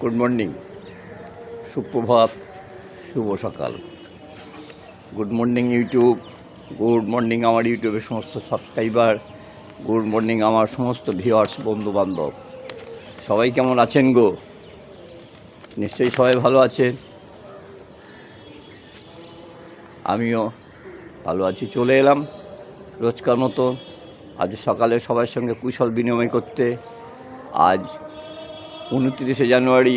Good morning সুপ্রভাত শুভ সকাল good morning YouTube good morning আমার ইউটিউবের সমস্ত সাবস্ক্রাইবার গুড মর্নিং আমার সমস্ত ভিউয়ার্স বন্ধু বান্ধব সবাই কেমন আছেন গো? নিশ্চয়ই সবাই ভালো আছেন। আমিও ভালো আছি। চলে এলাম রোজকার মতো। আজ সকালে সবার সঙ্গে কুশল বিনিময় করতে। আজ উনত্রিশে জানুয়ারি,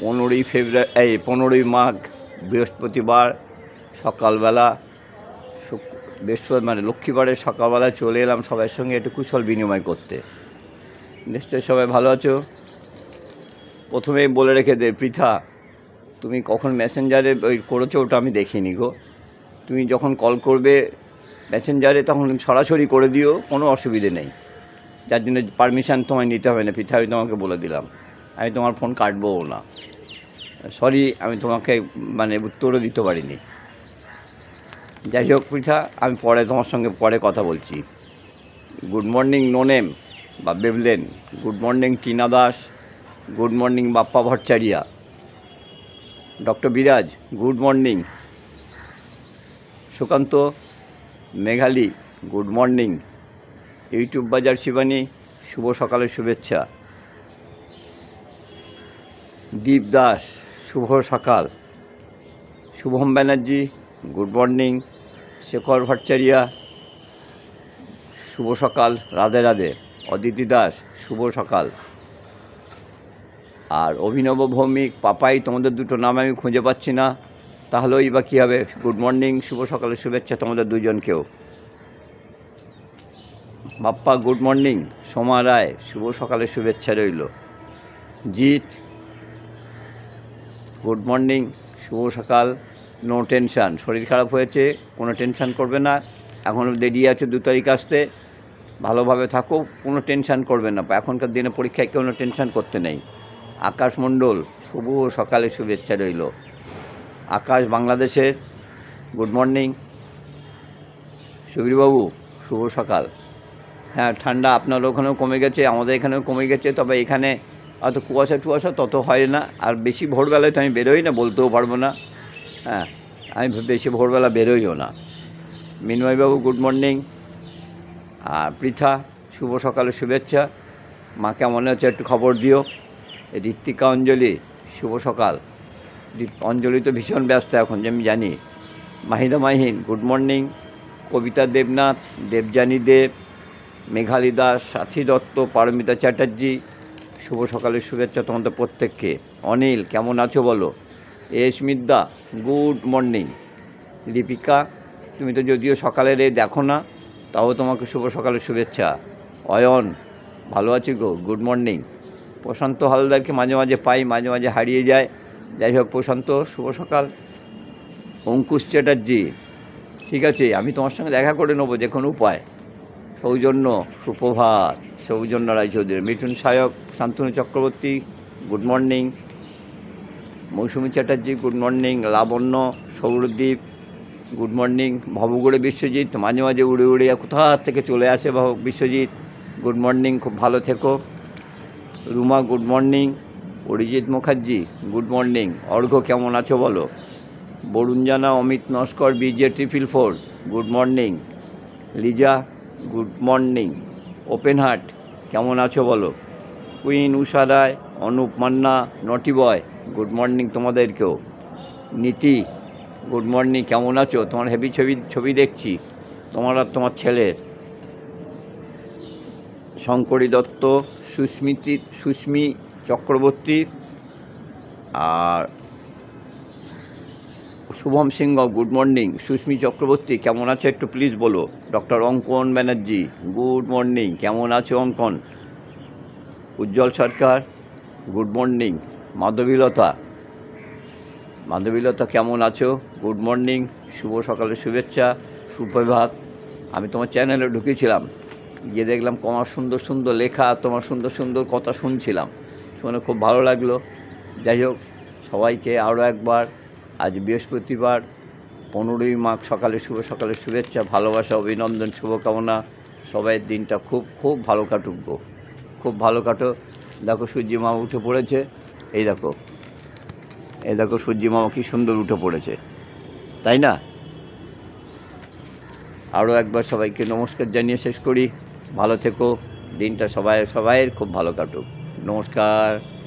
পনেরোই ফেব্রুয়ারি, এই পনেরোই মাঘ, বৃহস্পতিবার সকালবেলা বৃহস্পতি মানে লক্ষ্মীবারের সকালবেলা চলে এলাম সবার সঙ্গে একটু কুশল বিনিময় করতে। নিশ্চয়ই সবাই ভালো আছো? প্রথমেই বলে রেখে দে, পৃথা, তুমি কখন মেসেঞ্জারে ওই করেছ ওটা আমি দেখিনি গো। তুমি যখন কল করবে মেসেঞ্জারে তখন সরাসরি করে দিও, কোনো অসুবিধে নেই। যার জন্য পারমিশন তোমায় নিতে হবে না পৃথা আমি তোমাকে বলে দিলাম। আমি তোমার ফোন কাটবও না। সরি আমি তোমাকে মানে উত্তরও দিতে পারিনি। যাই হোক পৃথা আমি পরে তোমার সঙ্গে পরে কথা বলছি। গুড মর্নিং নোনেম বা বেবলেন good morning Tina Das good morning Bappa Bhattacharya doctor Biraj good morning Sukanta Meghali good morning YouTube Bazar Shibani, শুভ সকালের শুভেচ্ছা। দীপ দাস, শুভ সকাল। Shubham Banerjee, good morning. Shekhar Bhattacharya শুভ সকাল, রাধে রাধে। অদিতি দাস, শুভ সকাল। আর অভিনব ভৌমিক, পাপাই, তোমাদের দুটো নাম আমি খুঁজে পাচ্ছি না। তাহলে ওই বা কী হবে? গুড মর্নিং, শুভ সকালের শুভেচ্ছা তোমাদের দুজনকেও। Bappa, good morning. Soma Roy, শুভ সকালের শুভেচ্ছা রইল। জিৎ, গুড মর্নিং, শুভ সকাল। No tension. শরীর খারাপ হয়েছে, কোনো টেনশান করবে না। এখনও দেরি আছে, দু তারিখ আসতে। ভালোভাবে থাকো, কোনো টেনশান করবে না। এখনকার দিনে পরীক্ষায় কোনো টেনশান করতে নেই। আকাশ মণ্ডল, শুভ সকালে শুভেচ্ছা রইল। আকাশ বাংলাদেশের, গুড মর্নিং। সুবীরবাবু, শুভ সকাল। ঠান্ডা আপনার ওখানেও কমে গেছে, আমাদের এখানেও কমে গেছে, তবে এখানে অত কুয়াশা টুয়াশা তত হয় না। আর বেশি ভোরবেলায় তো আমি বেরোই না, বলতেও পারব না। হ্যাঁ আমি বেশি ভোরবেলা বেরোইও না। মিনময়বাবু গুড মর্নিং আর পৃথা, শুভ সকালের শুভেচ্ছা। মাকে মনে হচ্ছে একটু খবর দিও। ঋত্বিকা অঞ্জলি, শুভ সকাল। অঞ্জলি তো ভীষণ ব্যস্ত এখন, যে আমি জানি। Mahida Mahin good morning Kabita Debnath, Debjani Deb. Meghali Das Sathi Dutta, Paromita Chatterjee, শুভ সকালের শুভেচ্ছা তোমাদের প্রত্যেককে। অনিল, কেমন আছো বলো? S Midda, good morning. Lipika তুমি তো যদিও সকালের এই দেখো না, তাও তোমাকে শুভ সকালের শুভেচ্ছা। অয়ন, ভালো আছি গো, গুড মর্নিং। প্রশান্ত হালদারকে মাঝে মাঝে পাই, মাঝে মাঝে হারিয়ে যায়। যাই হোক, প্রশান্ত, শুভ সকাল। অঙ্কুশ চ্যাটার্জি, ঠিক আছে, আমি তোমার সঙ্গে দেখা করে নেব যে কোনো উপায়। সৌজন্য, সুপ্রভাত, Soujanya Roychowdhury. Mithun Sayak, Shantanu Chakraborty, good morning. Mousumi Chatterjee, good morning. Labanya Souradip good morning. ভবগুড়ে Biswajit, মাঝে মাঝে উড়ে উড়ে কোথা থেকে চলে আসে বিশ্বজিৎ? গুড মর্নিং, খুব ভালো থেকো। Ruma, good morning. Arijit Mukherjee, good morning. Arghya কেমন আছো বলো? Barun Jana, Amit Naskar, BJ triple four, good morning. Liza good morning. Open heart, কেমন আছো বলো? Queen Usha Roy, Anup Manna, naughty boy, good morning তোমাদেরকেও। নীতি, good morning, কেমন আছো? তোমার হেভি ছবি ছবি দেখছি, তোমার আর তোমার ছেলের। শঙ্করী দত্ত, সুস্মিতি, সুস্মি চক্রবর্তী, আর শুভম সিংহ গুড মর্নিং সুস্মি চক্রবর্তী, কেমন আছে একটু প্লিজ বলো। ডক্টর অঙ্কন ব্যানার্জি গুড মর্নিং কেমন আছে অঙ্কন? উজ্জ্বল সরকার গুড মর্নিং মাধবীলতা মাধবীলতা কেমন আছো? গুড মর্নিং শুভ সকালের শুভেচ্ছা, সুপ্রভাত। আমি তোমার চ্যানেলে ঢুকেছিলাম। গিয়ে দেখলাম তোমার সুন্দর সুন্দর লেখা, তোমার সুন্দর সুন্দর কথা শুনছিলাম। শুনে খুব ভালো লাগল। যাই হোক, সবাইকে আরও একবার আজ বৃহস্পতিবার, পনেরোই মাঘ সকালে শুভ সকালের শুভেচ্ছা, ভালোবাসা, অভিনন্দন, শুভকামনা। সবাই দিনটা খুব খুব ভালো কাটুক গো। খুব ভালো কাটো। দেখো সূর্যি মা উঠে পড়েছে। এই দেখো। এই দেখো সূর্যি মামা কি সুন্দর উঠে পড়েছে। তাই না? আরও একবার সবাইকে নমস্কার জানিয়ে শেষ করি। ভালো থেকো। দিনটা সবাই, সবাইয়ের খুব ভালো কাটুক। নমস্কার।